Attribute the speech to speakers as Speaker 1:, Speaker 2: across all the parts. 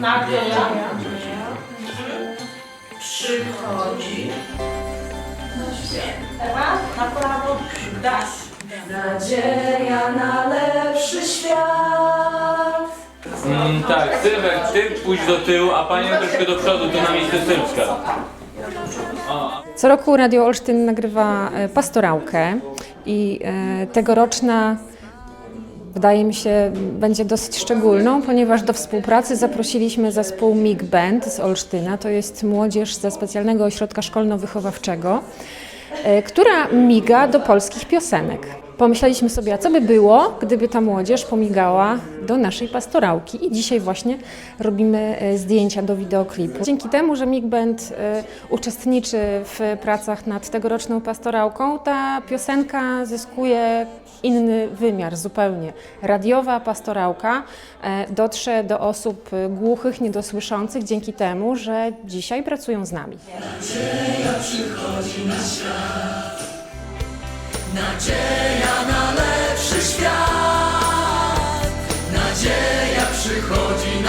Speaker 1: Nadzieja przychodzi na świat. Ewa, na prawo dasz.
Speaker 2: Nadzieja na lepszy świat.
Speaker 3: Mm, tak, Sylwek, ty pójdź do tyłu, a panią troszkę do przodu, tu na miejsce Sylwka.
Speaker 4: Co roku Radio Olsztyn nagrywa e, pastorałkę i e, tegoroczna wydaje mi się będzie dosyć szczególną, ponieważ do współpracy zaprosiliśmy zespół MIG Band z Olsztyna. To jest młodzież ze specjalnego ośrodka szkolno-wychowawczego, e, która miga do polskich piosenek. Pomyśleliśmy sobie, a co by było, gdyby ta młodzież pomigała do naszej pastorałki i dzisiaj właśnie robimy e, zdjęcia do wideoklipu. Dzięki temu, że MIG Band e, uczestniczy w pracach nad tegoroczną pastorałką, ta piosenka zyskuje inny wymiar zupełnie. Radiowa pastorałka e, dotrze do osób głuchych, niedosłyszących dzięki temu, że dzisiaj pracują z nami.
Speaker 2: Nadzieja na lepszy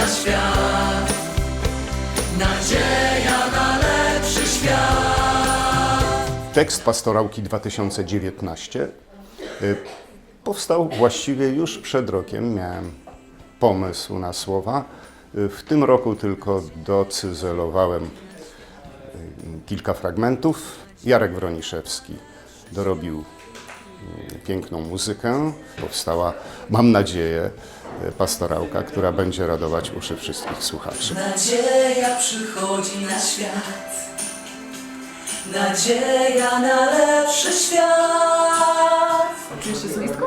Speaker 2: przychodzi na świat. Nadzieja na lepszy świat.
Speaker 5: Tekst Pastorałki 2019 y, powstał właściwie już przed rokiem. Miałem pomysł na słowa. Y, W tym roku tylko docyzelowałem y, kilka fragmentów. Jarek Wroniszewski dorobił piękną muzykę. Powstała, mam nadzieję, pastorałka, która będzie radować uszy wszystkich słuchaczy.
Speaker 2: Nadzieja przychodzi na świat. Nadzieja na lepszy świat.
Speaker 6: Czujesz się solistką?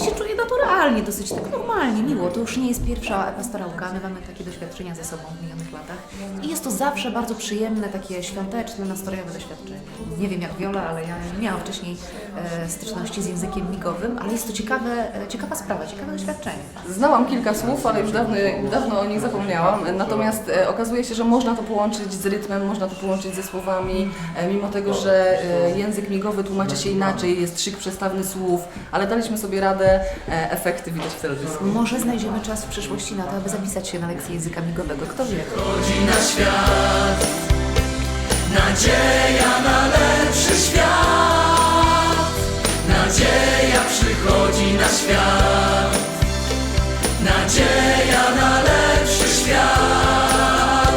Speaker 6: Ja się czuję naturalnie, dosyć tak normalnie, miło. To już nie jest pierwsza pastorałka, my mamy takie doświadczenia ze sobą w minionych latach. I jest to zawsze bardzo przyjemne, takie świąteczne, nastrojowe doświadczenie. Nie wiem jak Wiola, ale ja nie miałam wcześniej e, styczności z językiem migowym, ale jest to ciekawe, e, ciekawa sprawa, ciekawe doświadczenie.
Speaker 7: Znałam kilka słów, ale już dawno, dawno o nich zapomniałam. Natomiast e, okazuje się, że można to połączyć z rytmem, można to połączyć ze słowami, e, mimo tego, że e, język migowy tłumaczy się inaczej, jest szyk przestawny słów, ale daliśmy sobie radę, e, efekty widać w teledysku.
Speaker 6: Może znajdziemy czas w przyszłości na to, aby zapisać się na lekcję języka migowego, kto wie.
Speaker 2: Przychodzi na świat. Nadzieja na lepszy świat. Nadzieja przychodzi na świat. Nadzieja na lepszy świat.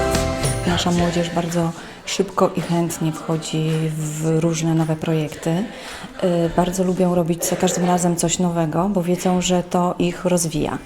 Speaker 8: Nasza młodzież bardzo szybko i chętnie wchodzi w różne nowe projekty. Y, Bardzo lubią robić za każdym razem coś nowego, bo wiedzą, że to ich rozwija.